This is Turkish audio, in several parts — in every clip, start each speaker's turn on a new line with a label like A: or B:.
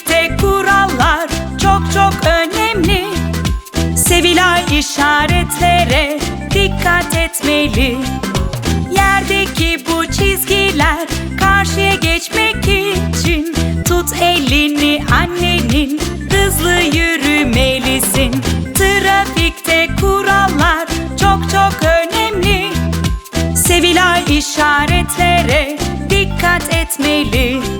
A: Trafikte kurallar çok çok önemli. Sevilay işaretlere dikkat etmeli. Yerdeki bu çizgiler karşıya geçmek için Tut elini annenin hızlı yürümelisin Trafikte kurallar çok çok önemli Sevilay işaretlere dikkat etmeli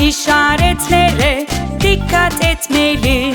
A: işaretlere dikkat etmeli